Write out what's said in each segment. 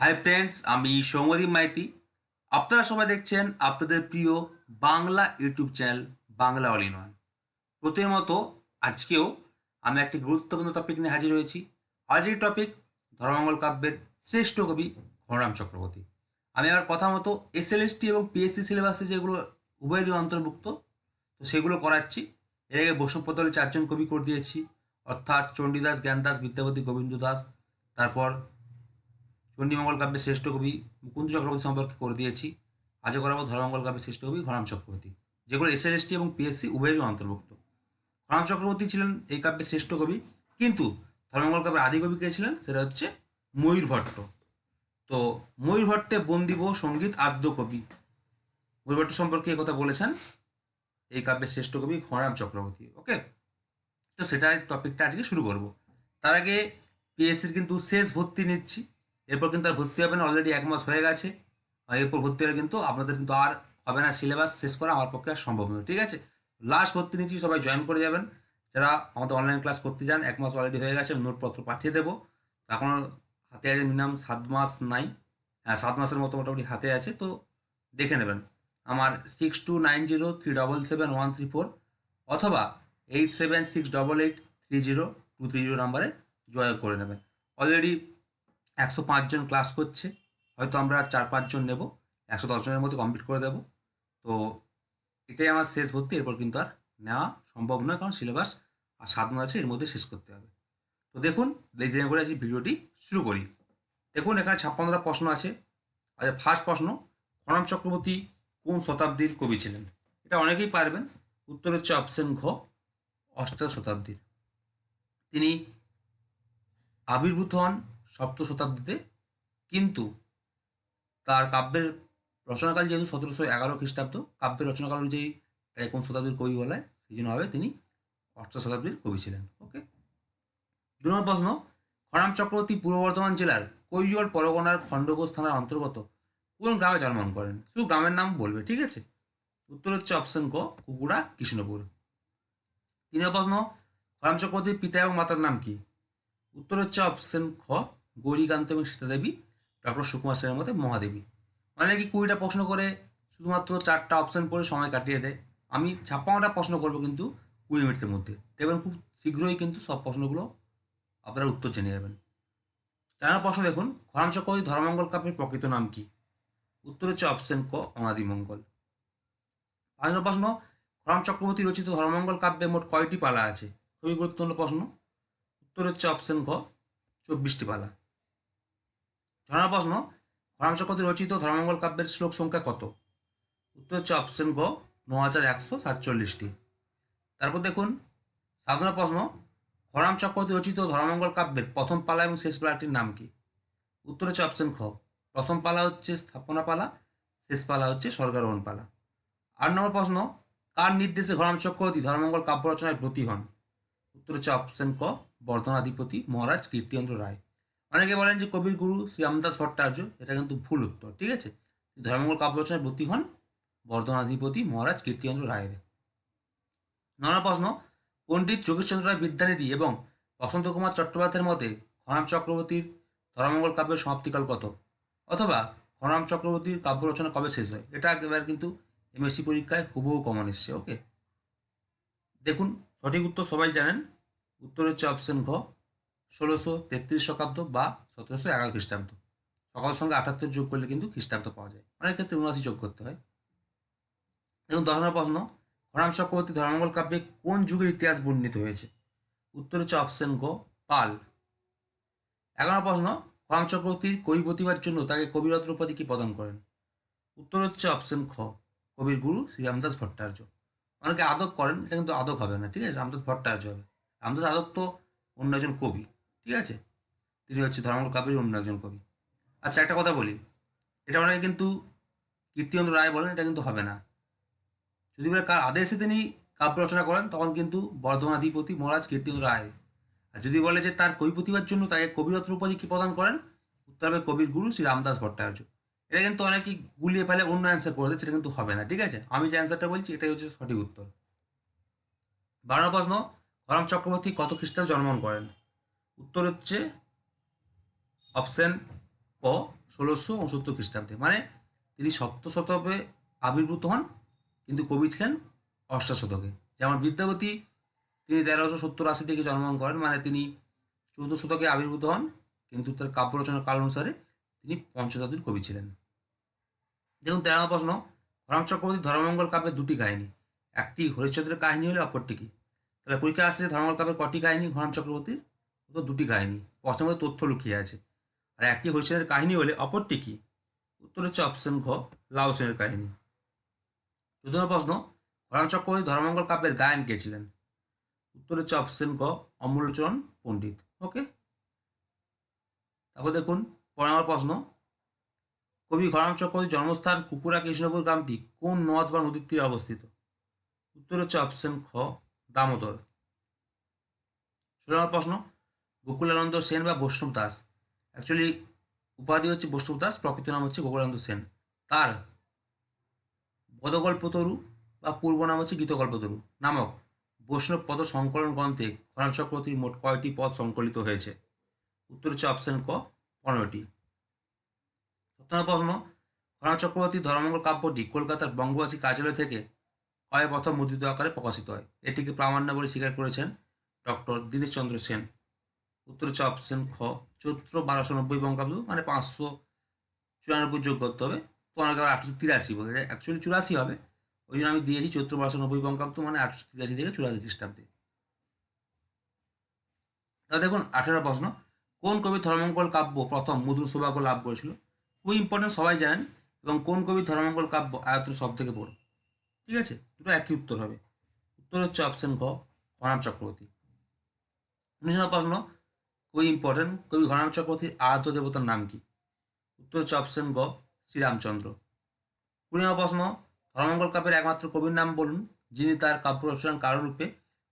Hi friends আমি সৌমদীপ মাইতি। আপনারা সবাই দেখছেন আপনাদের প্রিয় Bangla YouTube channel Bangla all in one. প্রতির মতো আজকেও আমি একটি গুরুত্বপূর্ণ টপিক নিয়ে হাজির হয়েছি। আজকের টপিক ধর্মমঙ্গল কাব্যের শ্রেষ্ঠ কবি ঘনরাম চক্রবর্তী। আমি আমার কথা মতো এসএলএসটি এবং পিএসসি সিলেবাসে যেগুলো উভয়েরই অন্তর্ভুক্ত, তো সেগুলো করাচ্ছি। এর আগে বৈষ্ণবপতলে চারজন কবি করে দিয়েছি, অর্থাৎ চণ্ডীদাস, জ্ঞানদাস, বিদ্যাপতি গোবিন্দ দাস তারপর চণ্ডীমঙ্গল কাব্যের শ্রেষ্ঠ কবি মুকুন্দ চক্রবর্তী সম্পর্কে করে দিয়েছি। আজও করাবো ধর্মমঙ্গল কাব্যের শ্রেষ্ঠ কবি ঘরাম চক্রবর্তী, যেগুলো এসএলএসটি এবং পিএসসি উভয়েরই অন্তর্ভুক্ত। ঘরাম চক্রবর্তী ছিলেন এই কাব্যের শ্রেষ্ঠ কবি, কিন্তু ধর্মমঙ্গল কাব্যের আদি কবি কে ছিলেন? সেটা হচ্ছে ময়ূর ভট্ট। তো ময়ূর ভট্টে বন্দিব সংগীত আদ্য কবি। ময়ূর ভট্ট সম্পর্কে কথা বলেছেন, এই কাব্যের শ্রেষ্ঠ কবি ঘরাম চক্রবর্তী। ওকে? তো সেটা টপিকটা আজকে শুরু করব। তার আগে পিএসসির কিন্তু শেষ ভর্তি নিচ্ছি। এরপর কিন্তু আর ভর্তি হবে না অলরেডি এক মাস হয়ে গেছে। এরপর ভর্তি হলে কিন্তু আপনাদের কিন্তু আর হবে না সিলেবাস শেষ করা আমার পক্ষে আর সম্ভব নয়, ঠিক আছে? লাস্ট ভর্তি নিচ্ছি, সবাই জয়েন করে যাবেন। যারা আমাদের অনলাইন ক্লাস করতে যান, এক মাস অলরেডি হয়ে গেছে নোটপত্র পাঠিয়ে দেবো। এখন হাতে আছে মিনিমাম সাত মাস নাই। হ্যাঁ সাত মাসের মতো মোটামুটি হাতে আছে, তো দেখে নেবেন। আমার six two nine zero three double seven one three four অথবা eight seven six double eight three zero two three zero নাম্বারে জয় করে নেবেন। অলরেডি একশো পাঁচজন ক্লাস করছে, হয়তো আমরা চার পাঁচজন নেব, একশো দশজনের মধ্যে কমপ্লিট করে দেবো। তো এটাই আমার শেষ ভর্তি, এরপর কিন্তু আর নেওয়া সম্ভব নয়, কারণ সিলেবাস আর মাস আছে, এর মধ্যে শেষ করতে হবে। তো দেখুন দেরি করে আজকে ভিডিওটি শুরু করি। দেখুন, এখানে ছাপ্পান্নটা প্রশ্ন আছে। আচ্ছা ফার্স্ট প্রশ্ন খনম চক্রবর্তী কোন শতাব্দীর কবি ছিলেন? এটা অনেকেই পারবেন। উত্তর হচ্ছে অপশন ঘ, অষ্টাদশ শতাব্দীর। তিনি আবির্ভূত হন সপ্ত শতাব্দীতে, কিন্তু তার কাব্যের রচনাকাল যেহেতু সতেরোশো এগারো খ্রিস্টাব্দ, কাব্যের রচনাকাল অনুযায়ী তাই কোন শতাব্দীর কবি বলা? হয় সেই জন্য হবে তিনি অষ্টাদশ শতাব্দীর কবি ছিলেন ওকে দু নম্বর প্রশ্ন, খরাম চক্রবর্তী পূর্ব বর্ধমান জেলার কৈজল পরগনার খণ্ডঘোষ থানার অন্তর্গত কোন গ্রামে জন্মগ্রহণ করেন? শুধু গ্রামের নাম বলবে, ঠিক আছে? উত্তর হচ্ছে অপশন ক, কুকুড়া, কৃষ্ণপুর। তিন প্রশ্ন, খরাম চক্রবর্তীর পিতা এবং মাতার নাম কি? উত্তর হচ্ছে অপশন খ গৌরীকান্ত এবং সীতাদেবী ডক্টর সুকুমার সেনের মধ্যে মহাদেবী। মানে কি কুড়িটা প্রশ্ন করে শুধুমাত্র চারটা অপশন পড়ে সময় কাটিয়ে দেয়। আমি ছাপ্পান্নটা প্রশ্ন করব কিন্তু কুড়ি মিনিটের মধ্যে। দেখবেন খুব শীঘ্রই কিন্তু সব প্রশ্নগুলো আপনারা উত্তর জেনে যাবেন। চার প্রশ্ন দেখুন। খরাম চক্রবর্তী ধর্মঙ্গল কাব্যের প্রকৃত নাম কি? উত্তর হচ্ছে অপশন ক, অনাদিমঙ্গল। পাঁচ নম্বর প্রশ্ন। খরাম চক্রবর্তী রচিত ধর্মঙ্গল কাব্যে মোট কয়টি পালা আছে? খুবই গুরুত্বপূর্ণ প্রশ্ন। উত্তর হচ্ছে অপশন ক, চব্বিশটি পালা। ছ নম্বর প্রশ্ন খরাম চক্রবর্তী রচিত ধর্মমঙ্গল কাব্যের শ্লোক সংখ্যা কত? উত্তর হচ্ছে অপশন গ ন হাজার একশো সাতচল্লিশটি। তারপর দেখুন, সাধারণ প্রশ্ন খরাম চক্রবর্তী রচিত ধর্মমঙ্গল কাব্যের প্রথম পালা এবং শেষ পালাটির নাম কি? উত্তর হচ্ছে অপশন খ, প্রথম পালা হচ্ছে স্থাপনা পালা, শেষ পালা হচ্ছে স্বর্গারোহণ পালা। আট নম্বর প্রশ্ন, কার নির্দেশে ঘরাম চক্রবর্তী ধর্মমঙ্গল কাব্য রচনায় ব্রতী হন উত্তর হচ্ছে অপশন ক বর্ধনাধিপতি মহারাজ কীর্তিচন্দ্র রায়। অনেকে বলেন যে কবির গুরু শ্রী রামদাস ভট্টাচার্য, এটা কিন্তু ভুল উত্তর, ঠিক আছে? ধর্মমঙ্গল কাব্য রচনায় ব্রতী হন বর্ধনাধিপতি মহারাজ কীর্তিচন্দ্র রায়ের। নম্বর প্রশ্ন, পণ্ডিত যোগেশচন্দ্র রায় বিদ্যানিধি এবং বসন্ত কুমার চট্টোপাধ্যায়ের মতে খনাম চক্রবর্তীর ধর্মঙ্গল কাব্যের সমাপ্তিকাল কত? অথবা খনাম চক্রবর্তীর কাব্য রচনা কবে শেষ হয়? এটা একেবারে কিন্তু এমএসসি পরীক্ষায় হুবহু কমন এসছে ওকে দেখুন, সঠিক উত্তর সবাই জানেন। উত্তর হচ্ছে অপশন ঘ। ষোলোশো তেত্রিশ শতাব্দ বা সতেরোশো এগারো খ্রিস্টাব্দ। সকাল সঙ্গে আটাত্তর যোগ করলে কিন্তু খ্রিস্টাব্দ পাওয়া যায়। অনেক ক্ষেত্রে উনআশি যোগ করতে হয়। এবং দশ নম্বর প্রশ্ন খরাম চক্রবর্তী ধর্মঙ্গল কাব্যে কোন যুগের ইতিহাস বর্ণিত হয়েছে? উত্তর হচ্ছে অপশন গ, পাল। এগারো প্রশ্ন খরাম চক্রবর্তীর কবি প্রতিভার জন্য তাকে কবিরত্ন উপাধি কি প্রদান করেন? উত্তর হচ্ছে অপশন খ, কবির গুরু শ্রী রামদাস ভট্টাচার্য। অনেকে আদক করেন, এটা কিন্তু আদক হবে না, ঠিক আছে? রামদাস ভট্টাচার্য হবে। রামদাস আদক তো অন্য একজন কবি। ঠিক আছে? তিনি হচ্ছে ধর্মমঙ্গল কাব্যের অন্য একজন কবি। আচ্ছা একটা কথা বলি। এটা অনেকে কিন্তু কীর্তিচন্দ্র রায় বলেন, এটা কিন্তু হবে না। যদি কার আদেশে তিনি কাব্য রচনা করেন, তখন কিন্তু বর্ধমানাধিপতি মহারাজ কীর্তিচন্দ্র রায়। আর যদি বলে যে তার কবি প্রতিভার জন্য তাকে কবিরত্ন উপাধি কী প্রদান করেন, উত্তর হবে কবির গুরু শ্রী রামদাস ভট্টাচার্য। এটা কিন্তু অনেকেই গুলিয়ে ফেলে, অন্য অ্যান্সার করে দেয়, সেটা কিন্তু হবে না, ঠিক আছে? আমি যে অ্যান্সারটা বলছি, এটাই হচ্ছে সঠিক উত্তর। বারো প্রশ্ন খরম চক্রবর্তী কত খ্রিস্টাব্দে জন্মগ্রহণ করেন? উত্তর হচ্ছে অপশন ক, ষোলোশো উনসত্তর খ্রিস্টাব্দে। মানে তিনি সপ্ত শতকে আবির্ভূত হন, কিন্তু কবি ছিলেন অষ্টাদশ শতকে। যেমন বিদ্যাপতি তিনি তেরোশো সত্তর আশি থেকে জন্মগ্রহণ করেন মানে তিনি চৌদ্দ শতকে আবির্ভূত হন, কিন্তু তার কাব্য রচনার কাল অনুসারে তিনি পঞ্চশতাব্দীর কবি ছিলেন। দেখুন, তেরো প্রশ্ন। হরম চক্রবর্তী ধর্মমঙ্গল কাব্যের দুটি কাহিনী। একটি হরিশ্চন্দ্রের কাহিনী হলে, অপরটি কি? তাহলে পরীক্ষা আসছে ধর্মমঙ্গল কাব্যের কটি কাহিনী হরম চক্রবর্তীর? তো দুটি কাহিনী। মধ্যে তথ্য লুকিয়ে আছে। আর একটি হরিশ্চন্দ্রের কাহিনী হলে অপরটি কি? উত্তর হচ্ছে অপশন ঘ, লাউ সেনের কাহিনী। চতুর্থ প্রশ্ন হরম চক্রবর্তী ধর্মমঙ্গল কাব্যের গায়ন কে ছিলেন? উত্তর হচ্ছে অপশন ক অমূল্যচরণ পণ্ডিত। ওকে? তারপর দেখুন পনেরো নম্বর প্রশ্ন, কবি ঘরাম চক্রবর্তীর জন্মস্থান কুকুরা কৃষ্ণপুর গ্রামটি কোন নদ বা নদীর তীরে অবস্থিত? উত্তর হচ্ছে অপশন খ, দামোদর। ষোলো নম্বর প্রশ্ন গোকুলানন্দ সেন বা বৈষ্ণব দাস। অ্যাকচুয়ালি উপাধি হচ্ছে বৈষ্ণব দাস, প্রকৃত নাম হচ্ছে গোকুলানন্দ সেন। তার পদকল্পতরু বা পূর্ব নাম হচ্ছে গীতকল্পতরু নামক বৈষ্ণব পদ সংকলন গ্রন্থে ঘরাম চক্রবর্তীর মোট কয়টি পদ সংকলিত হয়েছে? উত্তর হচ্ছে অপশন ক, পনেরোটি। প্রশ্ন খরাম চক্রবর্তী ধর্মঙ্গল কাব্যটি কলকাতার বঙ্গবাসী কার্যালয় থেকে কয় প্রথম মুদ্রিত আকারে প্রকাশিত হয়? এটিকে প্রামাণ্য বলে স্বীকার করেছেন ডক্টর দীনেশচন্দ্র সেন। উত্তর হচ্ছে খ। চৈত্র, বারোশো নব্বই বঙ্গাব্দ মানে পাঁচশো চুরানব্বই যোগ করতে হবে। তো অনেকে আটশো তিরাশি বলে অ্যাকচুয়ালি চুরাশি হবে। ওই জন্য আমি দিয়েছি চৈত্র, বারোশো নব্বই বঙ্গাব্দ মানে আটশো তিরাশি থেকে চুরাশি খ্রিস্টাব্দে। তা দেখুন, আঠেরো প্রশ্ন। কোন কবি ধর্মমঙ্গল কাব্য প্রথম মুদ্র সৌভাগ্য লাভ করেছিল? খুবই ইম্পর্টেন্ট সবাই জানেন। এবং কোন কবি ধর্মমঙ্গল কাব্য আয়ত্ত সব থেকে বড়? ঠিক আছে? দুটো একই উত্তর হবে। উত্তর হচ্ছে অপশন খ ঘনাম চক্রবর্তী। উনিশ প্রশ্ন খুবই ইম্পর্টেন্ট কবি ঘনাম চক্রবর্তীর আরাধ্য দেবতার নাম কি? উত্তর হচ্ছে অপশন গ, শ্রীরামচন্দ্র। নম্বর প্রশ্ন, ধর্মমঙ্গল কাব্যের একমাত্র কবির নাম বলুন, যিনি তার কাব্য রচনার কারণরূপে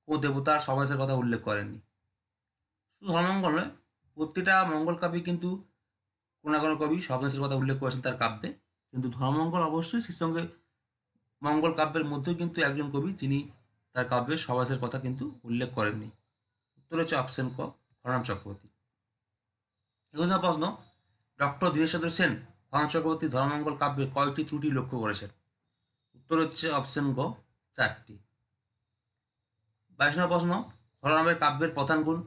কোনো দেবতার সমাজের কথা উল্লেখ করেননি। শুধু ধর্মমঙ্গল নয়, প্রতিটা মঙ্গল কাব্যে কিন্তু কোনো না কোনো কবি স্বপ্নেশের কথা উল্লেখ করেছেন তার কাব্যে। কিন্তু ধর্মঙ্গল অবশ্যই সেই সঙ্গে মঙ্গল কাব্যের মধ্যেও কিন্তু একজন কবি, যিনি তার কাব্যের সমাজের কথা কিন্তু উল্লেখ করেননি। উত্তর হচ্ছে অপশন ক ঘরাম চক্রবর্তী। নম্বর প্রশ্ন, ডক্টর দীনেশচন্দ্র সেন ঘরাম চক্রবর্তী ধর্মমঙ্গল কাব্যে কয়টি ত্রুটি লক্ষ্য করেছেন? উত্তর হচ্ছে অপশন গ, চারটি। বাইশ নম্বর প্রশ্ন ঘরামের কাব্যের প্রধান গুণ,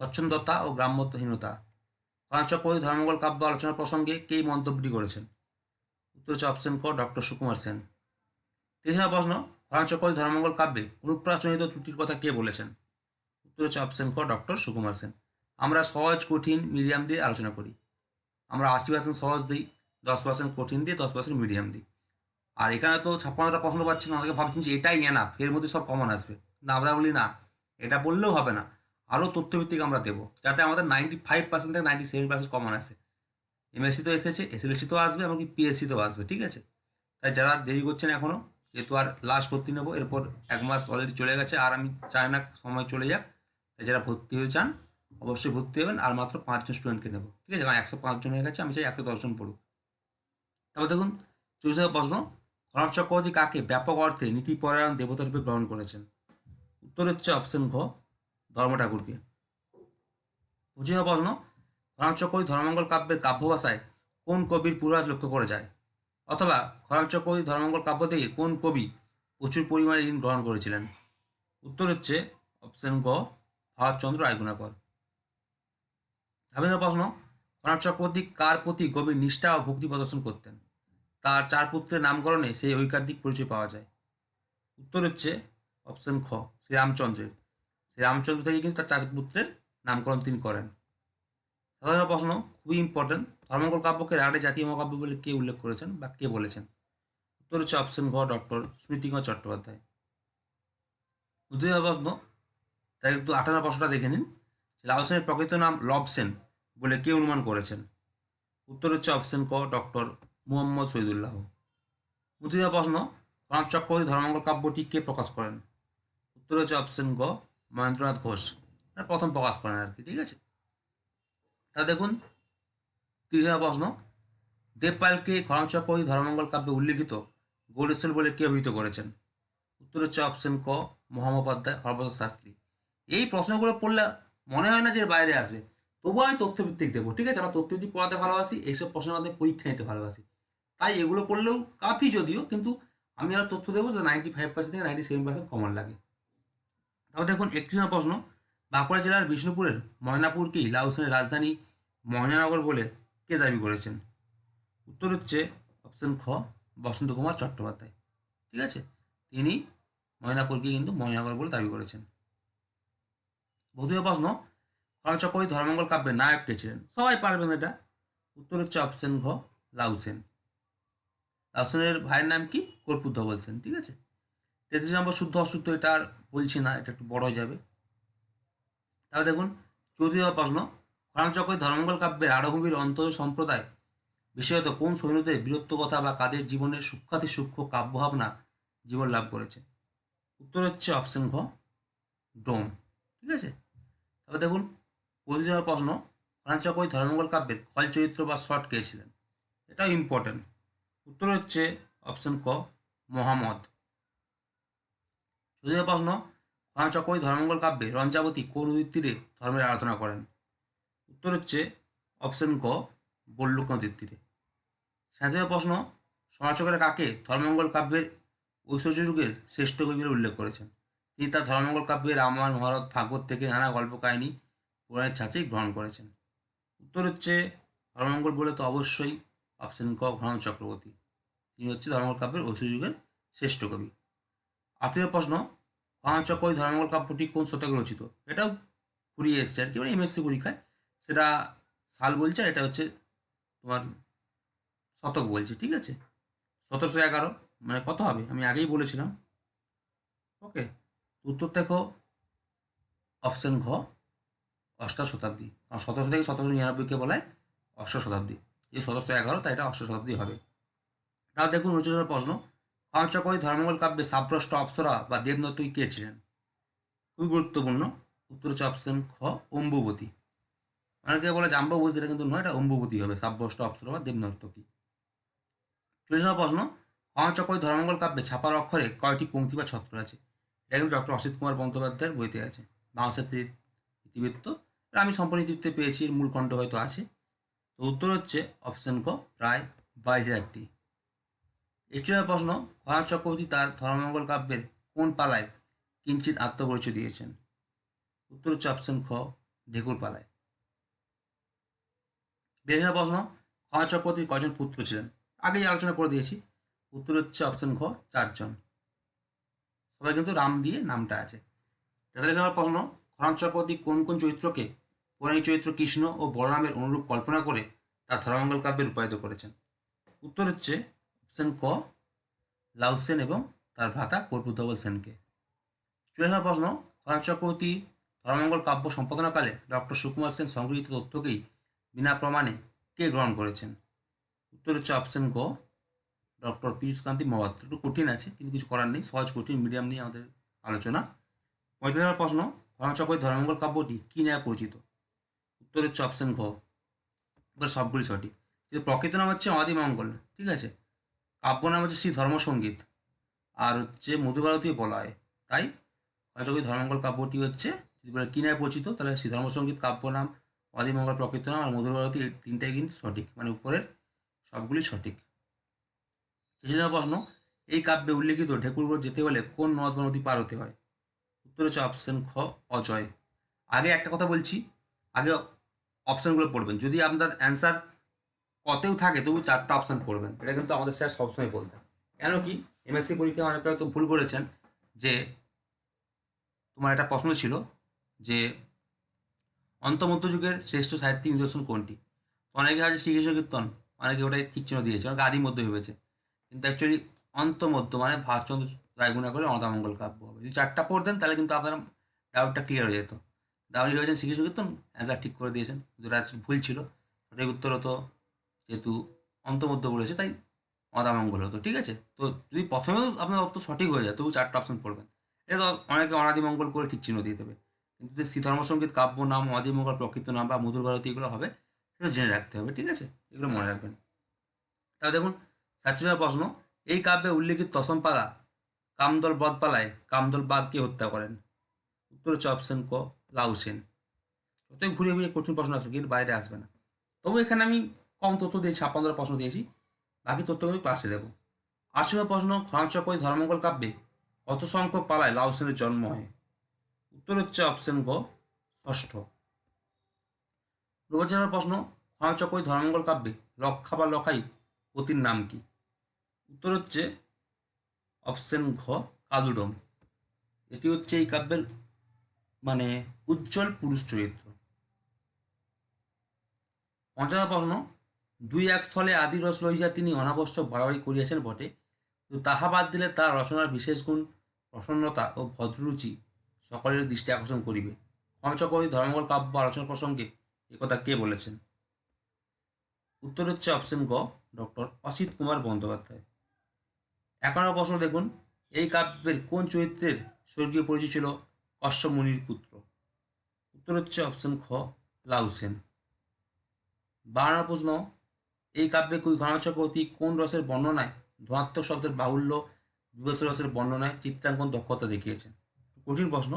স্বচ্ছন্দতা ও গ্রাম্যহীনতা। ঘরাম চক্রবর্তী ধর্মমঙ্গল কাব্য আলোচনার প্রসঙ্গে কেই মন্তব্যটি করেছেন? উত্তর হচ্ছে অপশন ক, ডক্টর সুকুমার সেন। তেইশ নম্বর প্রশ্ন ঘরাম চক্রবর্তী ধর্মমঙ্গল কাব্যে অনুপ্রাসজনিত ত্রুটির কথা কে বলেছেন? উত্তর হচ্ছে অপশন ক ডক্টর সুকুমার সেন। আমরা সহজ, কঠিন, মিডিয়াম দিয়ে আলোচনা করি। আমরা আশি পার্সেন্ট সহজ দিই, দশ পার্সেন্ট কঠিন দিয়ে দশ পার্সেন্ট মিডিয়াম দিই। আর এখানে তো ছাপ্পান্নটা প্রশ্ন না, অনেকে ভাবছেন যে এটাই এনাফ এর মধ্যে সব কমন আসবে। না, আমরা বলি না, এটা বললেও হবে না। আরও তথ্যভিত্তিক আমরা দেবো, যাতে আমাদের নাইনটি ফাইভ পার্সেন্ট থেকে নাইনটি সেভেন পার্সেন্ট কমন আসে এমএসসি তো এসেছে এসএলসি তো আসবে, এমনকি পিএসসি তো আসবে, ঠিক আছে? তাই যারা দেরি করছেন এখনও যেহেতু আর লাস্ট ভর্তি নেব, এরপর এক মাস অলরেডি চলে গেছে, আর আমি চাই না সময় চলে যাক। তাই যারা ভর্তি হয়ে চান, অবশ্যই ভর্তি হবেন। আর মাত্র পাঁচজন স্টুডেন্টকে নেব। ঠিক আছে? একশো পাঁচজন হয়ে গেছে, আমি চাই একশো দশজন পড়ুক। তারপর দেখুন নম্বর প্রশ্ন। প্রণব চক্রবর্তী কাকে ব্যাপক অর্থে নীতিপরায়ণ দেবতারূপে গ্রহণ করেছেন? উত্তর হচ্ছে অপশন ঘ, ধর্ম ঠাকুরকে। পঁচিশ প্রশ্ন প্রণব চক্রবর্তী ধর্মমঙ্গল কাব্যের কাব্য ভাষায় কোন কবির পূর্বাজ লক্ষ্য করে যায়? অথবা খরাম চক্রবর্তী ধর্মমঙ্গল কাব্য থেকে কোন কবি প্রচুর পরিমাণে ঋণ গ্রহণ করেছিলেন? উত্তর হচ্ছে অপশন গ ভারতচন্দ্র রায়গুণাকর ছাব্বিশ প্রশ্ন খরাম চক্রবর্তী কার প্রতি গভীর নিষ্ঠা ও ভক্তি প্রদর্শন করতেন? তার চার পুত্রের নামকরণে সেই ঐকান্তিক পরিচয় পাওয়া যায়। উত্তর হচ্ছে অপশন খ, শ্রীরামচন্দ্রের। শ্রীরামচন্দ্র থেকে কিন্তু তার চার পুত্রের নামকরণ তিনি করেন। সাধারণ প্রশ্ন, খুবই ইম্পর্টেন্ট ধর্মঙ্গল কাব্যকে রাডে জাতীয় মহাকাব্য বলে কে উল্লেখ করেছেন বা কে বলেছেন? উত্তর হচ্ছে অপশন ঘ ডক্টর স্মৃতিকুমার চট্টোপাধ্যায়। প্রশ্ন তাই একটু আঠারো প্রশ্নটা দেখে নিন। লাউসেনের প্রকৃত নাম লব সেন বলে কে অনুমান করেছেন? উত্তর হচ্ছে অপশন ক, ডক্টর মুহাম্মদ শহীদুল্লাহ। তৃতীয় প্রশ্ন, প্রণব চক্রবর্তী ধর্মঙ্গল কাব্যটি কে প্রকাশ করেন? উত্তর হচ্ছে অপশন গ, মহেন্দ্রনাথ ঘোষ। প্রথম প্রকাশ করেন আর কি, ঠিক আছে? তা দেখুন তৃতীয় প্রশ্ন, দেবপালকে খরম চক্রবর্তী ধর্মমঙ্গল কাব্যে উল্লিখিত গৌরেশ্বর বলে কে অভিহিত করেছেন? উত্তর হচ্ছে অপশন ক, মহামোপাধ্যায় হরপ্রসাদ শাস্ত্রী। এই প্রশ্নগুলো পড়লে মনে হয় না যে বাইরে আসবে। তবুও আমি তথ্যভিত্তিক দেবো, ঠিক আছে? আমরা তথ্যভিত্তিক পড়াতে ভালোবাসি, এইসব প্রশ্নের মাধ্যমে পরীক্ষা নিতে ভালোবাসি। তাই এগুলো পড়লেও কাফি যদিও, কিন্তু আমি আরও তথ্য দেবো যে নাইনটি ফাইভ পার্সেন্ট থেকে নাইনটি সেভেন পার্সেন্ট কমন লাগে। তারপর দেখুন একত্রিশ নম্বর প্রশ্ন। বাঁকুড়া জেলার বিষ্ণুপুরের ময়নাপুরকেই লাউসেনের রাজধানী ময়নানগর বলে কে দাবি করেছেন? উত্তর হচ্ছে অপশন খ, বসন্ত কুমার চট্টোপাধ্যায়। ঠিক আছে? তিনি ময়নাপুরকে কিন্তু ময়নানগর বলে দাবি করেছেন। বহুদীয় প্রশ্ন কর্মচক্রী ধর্মঙ্গল কাব্যের নায়ক কে ছিলেন? সবাই পারবেন এটা। উত্তর হচ্ছে অপশন ঘ লাউসেন লাউসেনের ভাইয়ের নাম কি? কর্পুদ্ধ বলছেন ঠিক আছে? তেত্রিশ নম্বর শুদ্ধ অশুদ্ধ এটা আর বলছি না, এটা একটু বড় হয়ে যাবে। তাহলে দেখুন, চৌত্রিশ নম্বর প্রশ্ন কর্মচক্রী ধর্মঙ্গল কাব্যের আরভূমির অন্তর সম্প্রদায়। বিশেষত কোন সৈন্যদের বীরত্ব কথা বা কাদের জীবনের সূক্ষাতি সূক্ষ্ম কাব্যভাবনা জীবন লাভ করেছে? উত্তর হচ্ছে অপশন ঘ, ডোম। ঠিক আছে? তারপর দেখুন পঁচিশ নম্বর প্রশ্ন কর্ণাচকই ধর্মঙ্গল কাব্যের খল চরিত্র বা শর্ট কে এটাও ইম্পর্টেন্ট উত্তর হচ্ছে অপশন ক, মোহাম্মদ। চতুর্থ প্রশ্ন কর্ণাচকই ধর্মঙ্গল কাব্যে রঞ্জাবতী কোন নদীর তীরে ধর্মের আরাধনা করেন? উত্তর হচ্ছে অপশন ক, বল্লুক নদীর তীরে। সাঁচের প্রশ্ন সমাচকের কাকে ধর্মঙ্গল কাব্যের ঐশ্বর্য যুগের শ্রেষ্ঠ কবি উল্লেখ করেছেন? তিনি তার ধর্মঙ্গল কাব্যে রামায়ণ মহারত ভাগবত থেকে নানা গল্প কাহিনী পুরাণের ছাঁচেই গ্রহণ করেছেন। উত্তর হচ্ছে ধর্মঙ্গল বলে তো অবশ্যই অপশন ক ঘন চক্রবর্তী। তিনি হচ্ছে ধর্মঙ্গল কাব্যের ঐশ্বর্য যুগের শ্রেষ্ঠ কবি। আত্মীয় প্রশ্ন ঘন চক্রবর্তী ধর্মঙ্গল কাব্যটি কোন শতকে রচিত? এটাও ফুরিয়ে এসছে আর কি মানে এমএসসি পরীক্ষায়। সেটা সাল বলছে এটা হচ্ছে তোমার শতক বলছে, ঠিক আছে? সতেরোশো এগারো মানে কত হবে? আমি আগেই বলেছিলাম। ওকে উত্তর দেখো, অপশন ঘ অষ্টাদশ শতাব্দী। কারণ সতেরোশো থেকে সতেরোশো নিরানব্বইকে বলা? হয় অষ্টাদশ শতাব্দী। এই সতেরোশো এগারো, তাই এটা অষ্টাদশ শতাব্দী হবে। তাহলে দেখুন উচ্চ প্রশ্ন। কামচকরী ধর্মঙ্গল কাব্যে সাব্রষ্ট অপ্সরা বা দেবনতুই কে ছিলেন? খুবই গুরুত্বপূর্ণ। উত্তর হচ্ছে অপশন খ, অম্বুবতী। অনেকে বলে জাম্ববতী এটা কিন্তু নয়, এটা অম্বুবতী হবে সাব্রষ্ট অপ্সরা বা দেবনর্তকী চল্লিশ প্রশ্ন কামচকরী ধর্মঙ্গল কাব্যে ছাপার অক্ষরে কয়টি পঙ্ক্তি বা ছত্র আছে? এটা কিন্তু ডক্টর অসিত কুমার বন্দ্যোপাধ্যায়ের বইতে আছে বাংলা ইতিবৃত্ত। আমি সম্পূর্ণ ইতিবৃত্তে পেয়েছি মূল কণ্ঠ হয়তো আছে। তো উত্তর হচ্ছে অপশন ক, প্রায় বাইশ হাজারটি একটি প্রশ্ন খয়াম চক্রবর্তী তার ধর্মমঙ্গল কাব্যের কোন পালায় কিঞ্চিত আত্মপরিচয় দিয়েছেন? উত্তর হচ্ছে অপশন খ, ঢেকুর পালায়। বিশ প্রশ্ন খয়াম চক্রবর্তীর কয়জন পুত্র ছিলেন? আগেই আলোচনা করে দিয়েছি। উত্তর হচ্ছে অপশন খ, চারজন। সবাই কিন্তু রাম দিয়ে নামটা আছে। তেতাল্লিশ নম্বর প্রশ্ন খরাম চক্রবর্তী কোন কোন চরিত্রকে পৌরাণিক চরিত্র কৃষ্ণ ও বলরামের অনুরূপ কল্পনা করে তার ধর্মঙ্গল কাব্যে রূপায়িত করেছেন? উত্তর হচ্ছে অপশন ক লাউসেন এবং তার ভ্রাতা কর্পুদ্ধবল সেনকে। চুয়াল্লিশ নম্বর প্রশ্ন খরাম চক্রবর্তী ধর্মঙ্গল কাব্য সম্পাদনাকালে ডক্টর সুকুমার সেন সংগৃহীত তথ্যকেই বিনা প্রমাণে কে গ্রহণ করেছেন? উত্তর হচ্ছে অপশন গ ডক্টর পীযুষকান্তি মহাপাত্র একটু কঠিন আছে, কিন্তু কিছু করার নেই। সহজ, কঠিন মিডিয়াম নিয়ে আমাদের আলোচনা। পঁয়তাল্লিশ নম্বর প্রশ্ন ধর্মচক্রের ধর্মঙ্গল কাব্যটি কী নেওয়া পরিচিত? উত্তর হচ্ছে অপশন ঘ এবার সবগুলি সঠিক। কিন্তু প্রকৃত নাম হচ্ছে অদিমঙ্গল ঠিক আছে? কাব্য নাম হচ্ছে শ্রী ধর্মসঙ্গীত আর হচ্ছে মধুভারতীয় বলা হয় তাই ধর্মচক্রের ধর্মঙ্গল কাব্যটি হচ্ছে, যদি বলে কী নেয় পরিচিত, তাহলে শ্রী ধর্মসঙ্গীত কাব্য নাম অদিমঙ্গল প্রকৃত নাম আর মধুভারতী এই তিনটাই কিন্তু সঠিক। মানে উপরের সবগুলি সঠিক। শেষ প্রশ্ন এই কাব্যে উল্লেখিত ঢেকুরগড় যেতে হলে কোন নদ বা নদী পার হতে হয়? উত্তর হচ্ছে অপশন খ, অজয়। আগে একটা কথা বলছি, আগে অপশানগুলো পড়বেন। যদি আপনার অ্যান্সার কতেও থাকে, তবু চারটা অপশান পড়বেন। এটা কিন্তু আমাদের স্যার সবসময় বলতেন। কেন কি এমএসসি পরীক্ষায় অনেকে হয়তো ভুল করেছেন যে, তোমার একটা প্রশ্ন ছিল যে অন্তমধ্য যুগের শ্রেষ্ঠ সাহিত্যিক নিদর্শন কোনটি? অনেকে হয়তো শ্রীকৃষ্ণ কীর্তন, অনেকে ওটাই ঠিক চিহ্ন দিয়েছে, অনেকে আদি মধ্য ভেবেছে। কিন্তু অ্যাকচুয়ালি অন্তমধ্য মানে ভারতচন্দ্র রায়গুণা করে অনাদামঙ্গল কাব্য হবে। যদি চারটা পড়তেন তাহলে কিন্তু আপনার ডাউটটা ক্লিয়ার হয়ে যেত। দাউনি ভেবেছেন শ্রীকৃষ্ণ কীর্তন অ্যান্সার ঠিক করে দিয়েছেন। যেটা ভুল ছিল। সঠিক উত্তর হতো যেহেতু অন্তমধ্য বলেছে, তাই অদামঙ্গল হতো, ঠিক আছে? তো যদি প্রথমেও আপনার উত্তর সঠিক হয়ে যায়, তবু চারটা অপশন পড়বেন। এটা তো অনেকে অনাদিমঙ্গল করে ঠিক চিহ্ন দিয়ে দেবে। কিন্তু যে শ্রীধর্মসঙ্গীত কাব্য নাম অদিমঙ্গল প্রকৃত নাম বা মধুর ভারতী এগুলো হবে সেটা জেনে রাখতে হবে, ঠিক আছে? এগুলো মনে রাখবেন। তাহলে দেখুন সাতচল্লিশ প্রশ্ন, এই কাব্যে উল্লেখিত তসমপালা কামদল বধপালায় কামদল বাঘকে হত্যা করেন। উত্তর হচ্ছে অপশন ক লাউসেন যতই ঘুরে ঘুরে কঠিন প্রশ্ন আসুক, এর বাইরে আসবে না। তবু এখানে আমি কম তথ্য দিয়েছি ছাপ্পান্নটা প্রশ্ন দিয়েছি, বাকি তথ্যগুলো ক্লাসে দেবো। আশির প্রশ্ন খরচকই ধর্মঙ্গল কাব্যে কত সংখ্যক পালায় লাউসেনের জন্ম হয়? উত্তর হচ্ছে অপশন গ ষষ্ঠ। রোবজানের প্রশ্ন খরচকই ধর্মঙ্গল কাব্যে লক্ষা বা লখাই পতির নাম কি? উত্তর হচ্ছে অপশন ঘ কালুডম এটি হচ্ছে এই কাব্যের মানে উজ্জ্বল পুরুষ চরিত্র। পঞ্চাশ প্রশ্ন, দুই এক স্থলে আদি রস লইয়া তিনি অনাবশ্যক বাড়াবাড়ি করিয়াছেন বটে, কিন্তু তাহা বাদ দিলে তার রচনার বিশেষ গুণ, প্রসন্নতা ও ভদ্ররুচি সকলের দৃষ্টি আকর্ষণ করিবে। ক্ষমচকরী ধর্মঙ্গল কাব্য আলোচনা প্রসঙ্গে একথা কে বলেছেন? উত্তর হচ্ছে অপশন গ, ডক্টর অসিত কুমার বন্দ্যোপাধ্যায়। একান্ন প্রশ্ন দেখুন, এই কাব্যের কোন চরিত্রের স্বর্গীয় পরিচয় ছিল মুনির পুত্র? উত্তর হচ্ছে অপশন খ লাউসেন বারো প্রশ্ন, এই কাব্যে কবি কুই ঘনাচক্রবর্তী কোন রসের বর্ণনায় ধ্বনাত্মক শব্দের বাহুল্য দিবস রসের বর্ণনায় চিত্রাঙ্কন দক্ষতা দেখিয়েছেন? কঠিন প্রশ্ন,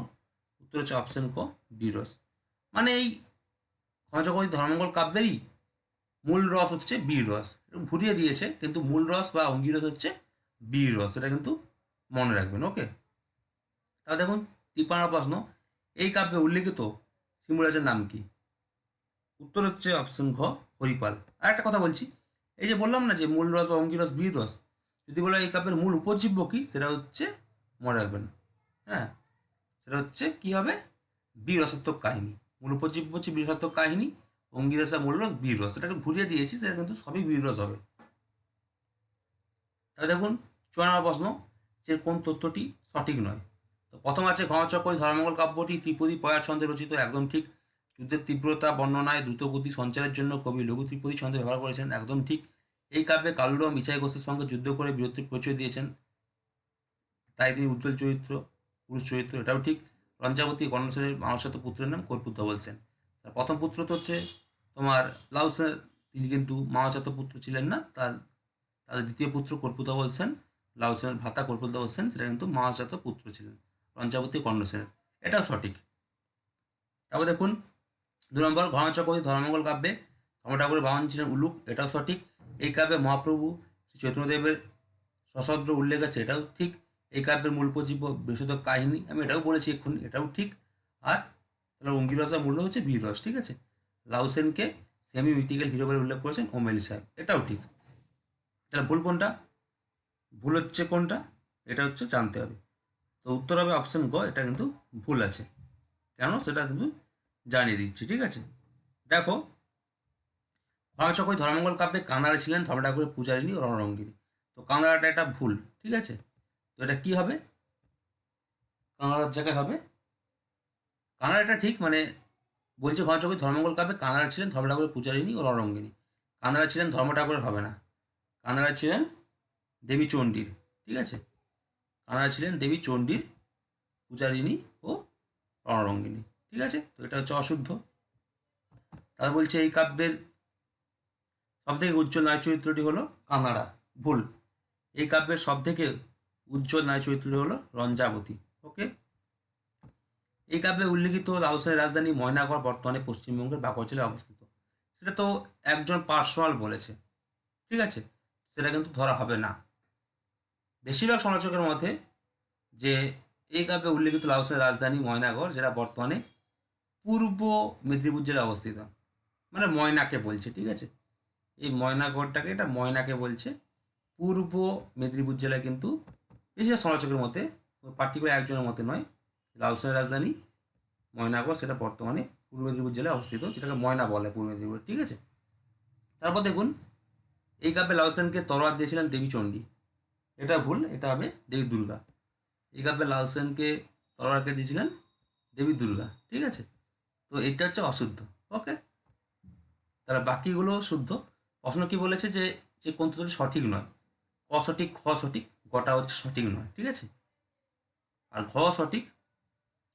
উত্তর হচ্ছে অপশন ক, বি রস। মানে এই ঘনাচক্রবর্তী ধর্মঙ্গল কাব্যেরই মূল রস হচ্ছে বীর রস। ঘুরিয়ে দিয়েছে, কিন্তু মূল রস বা অঙ্গিরস হচ্ছে বীর রস এটা কিন্তু মনে রাখবেন ওকে তাহলে দেখুন, তিপ্পান্ন প্রশ্ন। এই কাব্যে উল্লেখিত সিমুরাজের নাম কি? উত্তর হচ্ছে অপশন ঘ, হরিপাল। আর একটা কথা বলছি, এই যে বললাম না যে মূল রস বা অঙ্গিরস বীর রস, যদি বলো এই কাব্যের মূল উপজীব্য কি, সেটা হচ্ছে, মনে রাখবেন হ্যাঁ? সেটা হচ্ছে কি হবে? বীর রসাত্মক কাহিনী। মূল উপজীব্য হচ্ছে বীর রসাত্মক কাহিনী অঙ্গিরস মূল রস বীর রস। এটা একটু ঘুরিয়ে দিয়েছি, সেটা কিন্তু সবই বীর রস হবে। তাহলে দেখুন চুয়ান্ন প্রশ্ন, যে কোন তথ্যটি সঠিক নয়। তো প্রথম আছে ঘনচক্র ধর্মঙ্গল কাব্যটি, ত্রিপদী পয়ার ছন্দে রচিত, একদম ঠিক। যুদ্ধের তীব্রতা, বর্ণনায় দ্রুতগতি সঞ্চারের জন্য কবি লঘু ত্রিপদী ছন্দ ব্যবহার করেছেন, একদম ঠিক। এই কাব্যে কালুরাম মিছাই ঘোষের সঙ্গে যুদ্ধ করে বীরত্বের পরিচয় দিয়েছেন। তাই তিনি উজ্জ্বল চরিত্র, পুরুষ চরিত্র, এটাও ঠিক। রঞ্জাবতী কর্ণসেনের মানুষত পুত্রের নাম কর্পুত্র বলছেন তার প্রথম পুত্র তো হচ্ছে তোমার লাউসের, তিনি কিন্তু মামাচাত পুত্র ছিলেন না, তার, তাদের দ্বিতীয় পুত্র কর্পুত বলছেন লাউসেনের ভাতা কর্পুত বলছেন সেটা কিন্তু মামাচাত পুত্র ছিলেন রঞ্জাবতী কর্ণসেনের এটাও সঠিক। তারপর দেখুন, দু নম্বর ঘনচক্রবর্তী ধর্মঙ্গল কাব্যে ধর্ম ঠাকুরের বাহন ছিলেন উলুক এটাও সঠিক। এই কাব্যে মহাপ্রভু শ্রী চৈতন্যদেবের সশদ্র উল্লেখ আছে, এটাও ঠিক। এই কাব্যের মূল উপজীব্য বিশোধক কাহিনী, আমি এটাও বলেছি এক্ষুনি, এটাও ঠিক। আর তাহলে অঙ্গিরসের মূল্য হচ্ছে বীররস ঠিক আছে? লাউসেনকে সেমি মিথিক্যাল হিরো বলে উল্লেখ করেছেন ওমেলি সাহেব এটাও ঠিক। তাহলে ভুল কোনটা? ভুল হচ্ছে কোনটা, এটা হচ্ছে জানতে হবে। তো উত্তর হবে অপশন গ, এটা কিন্তু ভুল আছে। কেন? সেটা কিন্তু জানিয়ে দিচ্ছি, ঠিক আছে? দেখো ঘনচকই ধর্মঙ্গল কাব্যে কানাড়া ছিলেন ধর্ম ঠাকুরের পূজারিনী ও রণরঙ্গিনী। তো কানাড়াটা এটা ভুল, ঠিক আছে? তো এটা কি হবে? কানাড়ার জায়গায় হবে। কানাড়াটা ঠিক মানে বলছে ঘনচকই ধর্মঙ্গল কাব্যে কানাড়া ছিলেন ধর্ম ঠাকুরের পূজারিনী ও রণরঙ্গিনী। কানাড়া ছিলেন ধর্ম ঠাকুরের হবে না। কানাড়া ছিলেন দেবী চণ্ডীর, ঠিক আছে? কানাড়া ছিলেন? দেবী চণ্ডীর পূজারিনী ও রণরঙ্গিনী, ঠিক আছে? তো এটা হচ্ছে অশুদ্ধ। তার বলছে এই কাব্যের সব থেকে উজ্জ্বল নারী চরিত্রটি হলো কানাড়া ভুল। এই কাব্যের সব থেকে উজ্জ্বল নারী চরিত্রটি হলো রঞ্জাবতী, ওকে? এই কাব্যে উল্লেখিত লাউসের রাজধানী ময়নাগড় বর্তমানে পশ্চিমবঙ্গের বাঁকুড়া জেলায় অবস্থিত। সেটা তো একজন পার্সোনাল বলেছে, ঠিক আছে? সেটা কিন্তু ধরা হবে না। বেশিরভাগ সমালোচকের মতে যে এই কাব্যে উল্লেখিত লাউসের রাজধানী ময়নাগড়, যেটা বর্তমানে পূর্ব মেদিনীপুর জেলায় অবস্থিত। মানে ময়নাকে বলছে, ঠিক আছে? এই ময়নাগড়টাকে, এটা ময়নাকে বলছে। পূর্ব মেদিনীপুর জেলায় কিন্তু বেশিরভাগ সমালোচকের মতে পার্টিকুলার একজনের মতে নয় লাউসেনের রাজধানী ময়নাগড়, সেটা বর্তমানে পূর্ব মেদিনীপুর জেলায় অবস্থিত, যেটাকে ময়না বলে পূর্ব মেদিনীপুর, ঠিক আছে? তারপর দেখুন, এই কাব্যে লাউসেনকে তরোয়ার দিয়েছিলেন দেবী চণ্ডী এটা ভুল, এটা হবে দেবী দুর্গা। এই কাব্যে লাউসেনকে তরোয়ারকে দিয়েছিলেন দেবী দুর্গা, ঠিক আছে? তো এটা হচ্ছে অশুদ্ধ, ওকে? তাহলে বাকিগুলো শুদ্ধ। প্রশ্ন কি বলেছে যে যে কোন সঠিক নয়? ক সঠিক, খ সঠিক, গটা হচ্ছে সঠিক নয়, ঠিক আছে? আর ঘ সঠিক,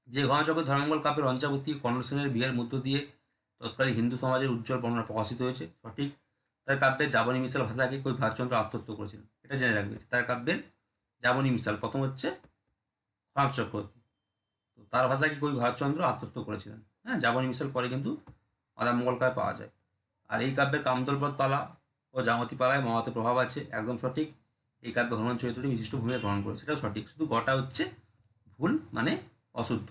যে ঘনচক্র ধর্মঙ্গল কাব্যের রঞ্জাবতী কর্ণসেনের বিয়ের মধ্য দিয়ে তৎকালীন হিন্দু সমাজের উজ্জ্বল বর্ণনা প্রকাশিত হয়েছে, সঠিক। তার কাব্যের যাবনী মিশাল ভাষাকে কবি ভারচন্দ্র আত্মস্থ করেছিলেন। এটা জেনে রাখবে তার কাব্যের যাবনী মিশাল প্রথম হচ্ছে খনাব চক্রবর্তী। তো তার ভাষাকে কবি ভারতচন্দ্র আত্মস্থ করেছিলেন? হ্যাঁ যাবনী মিশাল পরে কিন্তু অদামঙ্গল কাব্যে পাওয়া যায়। আর এই কাব্যের কামদলপদ পালা ও জামতি পালায় মহাতে প্রভাব আছে, একদম সঠিক। এই কাব্যে হনুমান চরিত্রটি বিশিষ্ট ভূমিকা গ্রহণ করে সেটাও সঠিক। শুধু গটা হচ্ছে ভুল মানে অশুদ্ধ।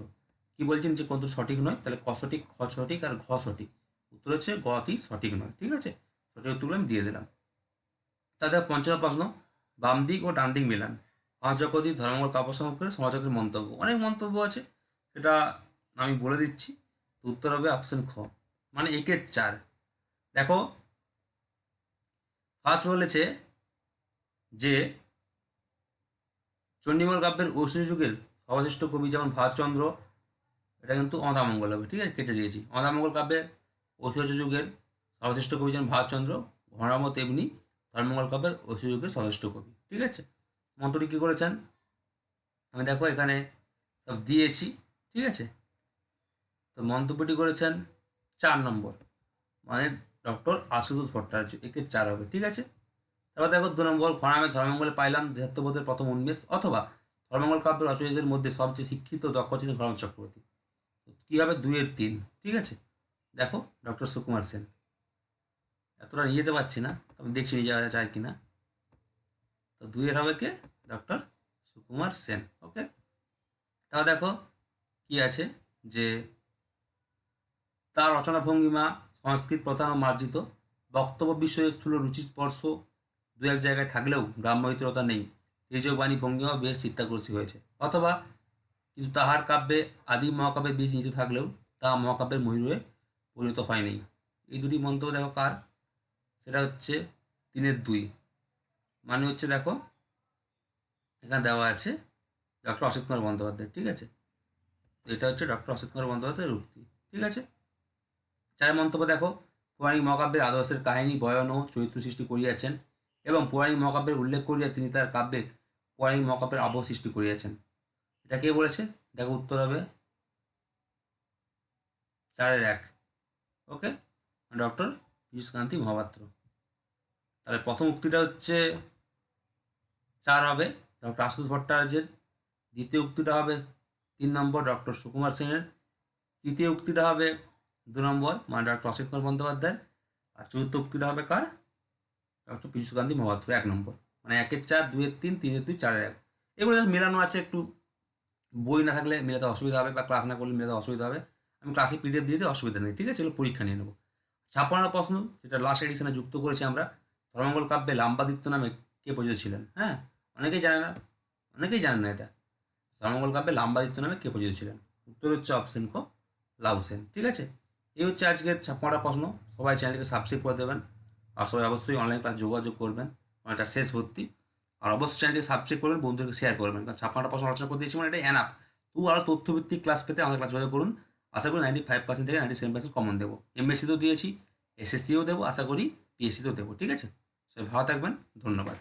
কি বলছেন যে কোন সঠিক নয়? তাহলে ক সঠিক, খ সঠিক আর ঘ সঠিক। উত্তর হচ্ছে গতি সঠিক নয়। ঠিক আছে? সঠিক উত্তরগুলো আমি দিয়ে দিলাম। তাছাড়া পঞ্চম প্রশ্ন। বাম দিক ও ডান দিক মেলান। পাঁচকদি ধর্মঙ্গল কাব্য সম্পর্কে সমাজকের মন্তব্য। অনেক মন্তব্য আছে, সেটা আমি বলে দিচ্ছি। উত্তর হবে অপশন খ মানে একের চার। দেখো ফার্স্ট বলেছে যে চণ্ডীমল কাব্যের ঐশ্বর্য যুগের সর্বশ্রেষ্ঠ কবি যেমন ভারতচন্দ্র, এটা কিন্তু অদামঙ্গল হবে, ঠিক আছে? কেটে দিয়েছি। অদামঙ্গল কাব্যের ঐশ্বর্য যুগের সর্বশ্রেষ্ঠ কবি যেমন ভারতচন্দ্র ঘনাম তেমনি ধর্মঙ্গল কাব্যের ঐশ্বর্য যুগের সর্বশ্রেষ্ঠ কবি ঠিক আছে? মন্ত্রটি কী করেছেন? আমি দেখো এখানে সব দিয়েছি, ঠিক আছে? তো মন্তব্যটি করেছেন চার নম্বর মানে ডক্টর আশুতোষ ভট্টাচার্য, একে চার হবে, ঠিক আছে? তারপর দেখো দু নম্বর খনামে ধর্মঙ্গলে পাইলাম দেহাত্মবোধের প্রথম উন্মেষ, অথবা ধর্মঙ্গল কাব্যের রচয়িতাদের মধ্যে সবচেয়ে শিক্ষিত দক্ষ ছিলেন ঘরম চক্রবর্তী। কী হবে দুইয়ের তিন, ঠিক আছে? দেখো ডক্টর সুকুমার সেন। এতটা নিয়ে যেতে পারছি না আমি দেখছি নিয়ে যাওয়া যায় কিনা। তো দুইয়ের হবে কে? ডক্টর সুকুমার সেন ওকে তাও দেখো কি আছে যে তার রচনা ভঙ্গিমা, সংস্কৃত প্রধান মার্জিত। বক্তব্য বিষয়ে স্থূল রুচি স্পর্শ দু এক জায়গায় থাকলেও গ্রাম্যহিতরতা নেই। তেজবাণী ভঙ্গিমাও বেশ চিত্তাকর্ষী হয়েছে। অথবা কিন্তু তাহার কাব্যে আদি মহাকাব্যে বেশ নিহিত থাকলেও তা মহাকাব্যের ময়ূরে পরিণত হয়নি এই দুটি মন্তব্য দেখো কার? সেটা হচ্ছে তিনের দুই। মানে হচ্ছে দেখো, এখানে দেওয়া আছে ডক্টর অসিত কুমার বন্দ্যোপাধ্যায়, ঠিক আছে? এটা হচ্ছে ডক্টর অসিত কুমার বন্দ্যোপাধ্যায়ের উক্তি, ঠিক আছে? চার মন্তব্য দেখো, পৌরাণিক মহাকাব্যের আদর্শের কাহিনী, বয়ন ও চরিত্র সৃষ্টি করিয়াছেন এবং পৌরাণিক মহাকাব্যের উল্লেখ করিয়া তিনি তার কাব্যে পৌরাণিক মহাকাব্যের আবহ সৃষ্টি করিয়াছেন। এটা কে বলেছে? দেখো উত্তর হবে। চারের এক, ওকে? ডক্টর পীযুষকান্তি মহাপাত্র। তাহলে প্রথম উক্তিটা হচ্ছে চার হবে। ডক্টর আশুতোষ ভট্টাচার্যের দ্বিতীয় উক্তিটা হবে তিন নম্বর ডক্টর সুকুমার সেনের তৃতীয় উক্তিটা হবে দু নম্বর মানে ডক্টর অসিত কুমার বন্দ্যোপাধ্যায় আর চতুর্থ উক্তিটা হবে কার? ডক্টর পীযুষ গান্ধী মহাপাত্র, এক নম্বর। মানে একের চার দুইয়ের তিন, তিনের দুই, চারের এক। এগুলো মেলানো আছে, একটু বই না থাকলে মেলাতে অসুবিধা হবে বা ক্লাস না করলে মেলাতে অসুবিধা হবে। আমি ক্লাসে পিডিএফ দিয়ে দিই অসুবিধা নেই, ঠিক আছে? এগুলো পরীক্ষা নিয়ে নেব। ছাপ্পান্ন প্রশ্ন যেটা লাস্ট এডিশনে যুক্ত করেছি আমরা। ধর্মঙ্গল কাব্যে লাম্বাদিত্য নামে কে পরিচিত ছিলেন হ্যাঁ অনেকেই জানে না, অনেকেই জানে না এটা। ধর্মঙ্গল কাব্যে লাম্বাদিত্য নামে কে পরিচিত ছিলেন উত্তর হচ্ছে অপশন ক লাউসেন ঠিক আছে? এই হচ্ছে আজকের ছাপ্পান্নটা প্রশ্ন। সবাই চ্যানেলকে সাবস্ক্রাইব করে দেবেন। আর সবাই অবশ্যই অনলাইন ক্লাস যোগাযোগ করবেন। এটা শেষ ভর্তি। আর অবশ্যই চ্যানেলকে সাবস্ক্রাইব করবেন, বন্ধুদেরকে শেয়ার করবেন। কারণ ছাপ্পান্নটা প্রশ্ন আলোচনা করে দিয়েছি মানে এটা অ্যানাপ তবু আরও তথ্যভিত্তিক ক্লাস পেতে আমাদের ক্লাস যোগাযোগ করুন। আশা করি নাইনটি ফাইভ পার্সেন্ট থেকে নাইনটি সেভেন পার্সেন্ট কমন দেবো এমএসসিতেও দিয়েছি এসএসসিও দেবো, আশা করি পিএসসিতেও দেবো, ঠিক আছে? ভালো থাকবেন ধন্যবাদ।